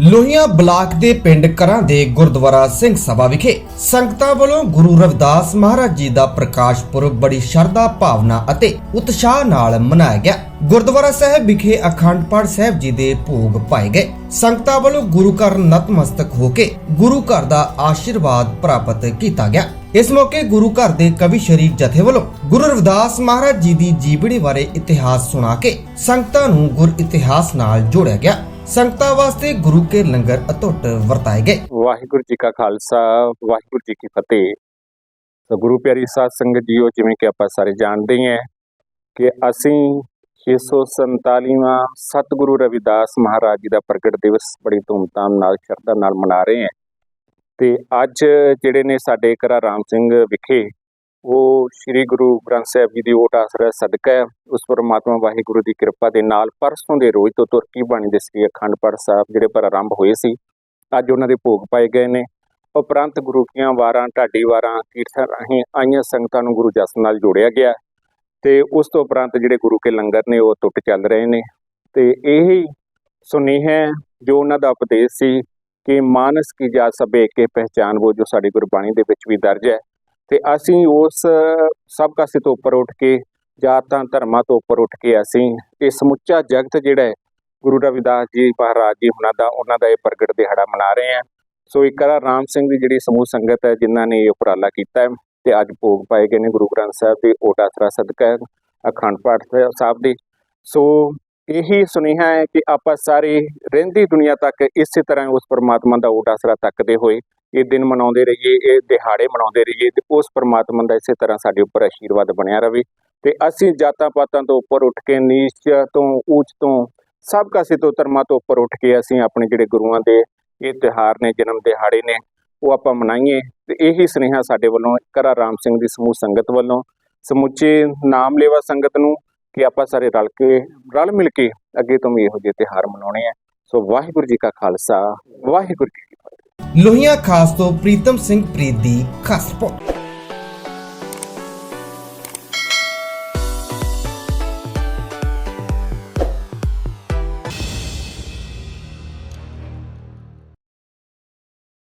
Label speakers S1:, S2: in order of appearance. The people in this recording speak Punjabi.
S1: ਲੋਹੀਆਂ ਬਲਾਕ ਦੇ ਪਿੰਡ ਕਰਾਂ ਦੇ ਗੁਰਦੁਆਰਾ ਸਿੰਘ ਸਭਾ ਵਿਖੇ ਸੰਗਤਾਂ ਵੱਲੋਂ ਗੁਰੂ ਰਵਿਦਾਸ ਮਹਾਰਾਜ ਜੀ ਦਾ ਪ੍ਰਕਾਸ਼ ਪੁਰਬ ਬੜੀ ਸ਼ਰਧਾ, ਭਾਵਨਾ ਅਤੇ ਉਤਸ਼ਾਹ ਨਾਲ ਮਨਾਇਆ ਗਿਆ। ਗੁਰਦੁਆਰਾ ਸਾਹਿਬ ਵਿਖੇ ਅਖੰਡ ਪਾਠ ਸਾਹਿਬ ਜੀ ਦੇ ਭੋਗ ਪਾਏ ਗਏ। ਸੰਗਤਾਂ ਵੱਲੋਂ ਗੁਰੂ ਘਰ ਨਤਮਸਤਕ ਹੋ ਕੇ ਗੁਰੂ ਘਰ ਦਾ ਆਸ਼ੀਰਵਾਦ ਪ੍ਰਾਪਤ ਕੀਤਾ ਗਿਆ। ਇਸ ਮੌਕੇ ਗੁਰੂ ਘਰ ਦੇ ਕਵੀ ਸ਼ਰੀਫ ਜਥੇ ਵੱਲੋਂ ਗੁਰੂ ਰਵਿਦਾਸ ਮਹਾਰਾਜ ਜੀ ਦੀ ਜੀਵਨੀ ਬਾਰੇ ਇਤਿਹਾਸ ਸੁਣਾ ਕੇ ਸੰਗਤਾਂ ਨੂੰ ਗੁਰ ਇਤਿਹਾਸ ਨਾਲ ਜੋੜਿਆ ਗਿਆ। ਸੰਗਤਾਂ ਵਾਸਤੇ ਗੁਰੂ ਕੇ ਲੰਗਰ ਅਟੁੱਟ ਵਰਤਾਏ ਗਏ।
S2: ਵਾਹਿਗੁਰੂ ਜੀ ਕਾ ਖਾਲਸਾ, ਵਾਹਿਗੁਰੂ ਜੀ ਕੀ ਫਤਿਹ। ਸੋ ਗੁਰੂ ਪਿਆਰੀ ਸਾਧ ਸੰਗਤ ਜੀਓ, ਜਿਵੇਂ ਕਿ ਆਪਾਂ ਸਾਰੇ ਜਾਣਦੇ ਹਾਂ ਕਿ ਅਸੀਂ 647ਵਾਂ ਸਤਿਗੁਰੂ ਰਵਿਦਾਸ ਮਹਾਰਾਜ ਜੀ ਦਾ ਪ੍ਰਗਟ ਦਿਵਸ ਬੜੀ ਧੂਮਧਾਮ ਨਾਲ, ਸ਼ਰਧਾ ਨਾਲ ਮਨਾ ਰਹੇ ਹਾਂ। ਤੇ ਅੱਜ ਜਿਹੜੇ ਨੇ ਸਾਡੇ ਘਰ ਰਾਮ ਸਿੰਘ ਵਿਖੇ ਉਹ ਸ੍ਰੀ ਗੁਰੂ ਗ੍ਰੰਥ ਸਾਹਿਬ ਜੀ ਦੀ ਓਟ ਆਸਰਾ ਸਦਕਾ ਹੈ। ਉਸ ਪਰਮਾਤਮਾ ਵਾਹਿਗੁਰੂ ਦੀ ਕਿਰਪਾ ਦੇ ਨਾਲ ਪਰਸੋਂ ਦੇ ਰੋਜ਼ ਤੋਂ ਤੁਰਕੀ ਬਾਣੀ ਦੇ ਸ੍ਰੀ ਅਖੰਡ ਪਾਠ ਸਾਹਿਬ ਜਿਹੜੇ ਪ੍ਰਾਰੰਭ ਹੋਏ ਸੀ, ਅੱਜ ਉਹਨਾਂ ਦੇ ਭੋਗ ਪਾਏ ਗਏ ਨੇ ਉਪਰੰਤ ਗੁਰੂ ਕੀਆਂ ਵਾਰਾਂ, ਢਾਡੀ ਵਾਰਾਂ ਕੀਰਤਨ ਰਾਹੀਂ ਆਈਆਂ ਸੰਗਤਾਂ ਨੂੰ ਗੁਰੂ ਜਸ ਨਾਲ ਜੋੜਿਆ ਗਿਆ ਤੇ ਉਸ ਤੋਂ ਉਪਰੰਤ ਜਿਹੜੇ ਗੁਰੂ ਕੇ ਲੰਗਰ ਨੇ ਉਹ ਟੁੱਟ ਚੱਲ ਰਹੇ ਨੇ ਤੇ ਇਹੀ ਸੁਨੇਹਾ ਜੋ ਉਹਨਾਂ ਦਾ ਉਪਦੇਸ਼ ਸੀ ਕਿ ਮਾਨਸ ਕੀ ਜਾ ਸਭੇ ਕੇ ਪਹਿਚਾਨ ਉਹ ਜੋ ਸਾਡੀ ਗੁਰਬਾਣੀ ਦੇ ਵਿੱਚ ਵੀ ਦਰਜ ਹੈ ਤੇ ਅਸੀਂ ਉਸ ਸਭ ਕਾਸੇ ਤੋਂ ਉੱਪਰ ਉੱਠ ਕੇ, ਜਾਤਾਂ ਧਰਮਾਂ ਤੋਂ ਉੱਪਰ ਉੱਠ ਕੇ ਅਸੀਂ ਇਹ ਸਮੁੱਚਾ ਜਗਤ ਜਿਹੜਾ ਹੈ, ਗੁਰੂ ਰਵਿਦਾਸ ਜੀ ਮਹਾਰਾਜ ਜੀ ਉਹਨਾਂ ਦਾ ਉਹਨਾਂ ਦਾ ਇਹ ਪ੍ਰਗਟ ਦਿਹਾੜਾ ਮਨਾ ਰਹੇ ਹਾਂ। ਸੋ ਇੱਕ ਕਰਾ ਰਾਮ ਸਿੰਘ ਦੀ ਜਿਹੜੀ ਸਮੂਹ ਸੰਗਤ ਹੈ, ਜਿਨ੍ਹਾਂ ਨੇ ਇਹ ਉਪਰਾਲਾ ਕੀਤਾ ਹੈ, ਤੇ ਅੱਜ ਭੋਗ ਪਾਏ ਗਏ ਨੇ ਗੁਰੂ ਗ੍ਰੰਥ ਸਾਹਿਬ ਦੇ ਓਟ ਆਸਰਾ ਸਦਕਾ ਅਖੰਡ ਪਾਠ ਸਾਹਿਬ- ਸਾਹਿਬ ਦੀ। ਸੋ ਇਹੀ ਸੁਨੇਹਾ ਹੈ ਕਿ ਆਪਾਂ ਸਾਰੇ ਰਹਿੰਦੀ ਦੁਨੀਆ ਤੱਕ ਇਸੇ ਤਰ੍ਹਾਂ ਉਸ ਪਰਮਾਤਮਾ ਦਾ ਓਟ ਆਸਰਾ ਤੱਕਦੇ ਹੋਏ ਇਹ ਦਿਨ ਮਨਾਉਂਦੇ ਰਹੀਏ, ਇਹ ਦਿਹਾੜੇ ਮਨਾਉਂਦੇ ਰਹੀਏ ਤੇ ਉਸ ਪਰਮਾਤਮਾ ਦਾ ਇਸੇ ਤਰ੍ਹਾਂ ਸਾਡੇ ਉੱਪਰ ਆਸ਼ੀਰਵਾਦ ਬਣਿਆ ਰਵੇ ਤੇ ਅਸੀਂ ਜਾਤਾਂ ਪਾਤਾਂ ਤੋਂ ਉੱਪਰ ਉੱਠ ਕੇ, ਨੀਚ ਤੋਂ ਉੱਚ ਤੋਂ ਸਭ ਕਾਸੇ ਤੋਂ ਧਰਮਾਂ ਤੋਂ ਉੱਪਰ ਉੱਠ ਕੇ ਅਸੀਂ ਆਪਣੇ ਜਿਹੜੇ ਗੁਰੂਆਂ ਦੇ ਇਹ ਤਿਉਹਾਰ ਨੇ, ਜਨਮ ਦਿਹਾੜੇ ਨੇ, ਉਹ ਆਪਾਂ ਮਨਾਈਏ ਤੇ ਇਹੀ ਸੁਨੇਹਾ ਸਾਡੇ ਵੱਲੋਂ ਕਰਾ ਰਾਮ ਸਿੰਘ ਦੀ ਸਮੂਹ ਸੰਗਤ ਵੱਲੋਂ ਸਮੁੱਚੇ ਨਾਮ ਲੈਵਾ ਸੰਗਤ ਨੂੰ ਕਿ ਆਪਾਂ ਸਾਰੇ ਰਲ ਕੇ, ਰਲ ਮਿਲ ਕੇ ਅੱਗੇ ਤੋਂ ਵੀ ਇਹੋ ਜਿਹੇ ਤਿਉਹਾਰ ਮਨਾਉਣੇ ਆ। ਸੋ ਵਾਹਿਗੁਰੂ ਜੀ ਕਾ ਖਾਲਸਾ, ਵਾਹਿਗੁਰੂ ਜੀ
S1: ਲੋਹੀਆਂ ਖਾਸ ਤੋਂ ਪ੍ਰੀਤਮ ਸਿੰਘ ਪ੍ਰੀਤ ਦੀ ਖਾਸ ਰਿਪੋਰਟ।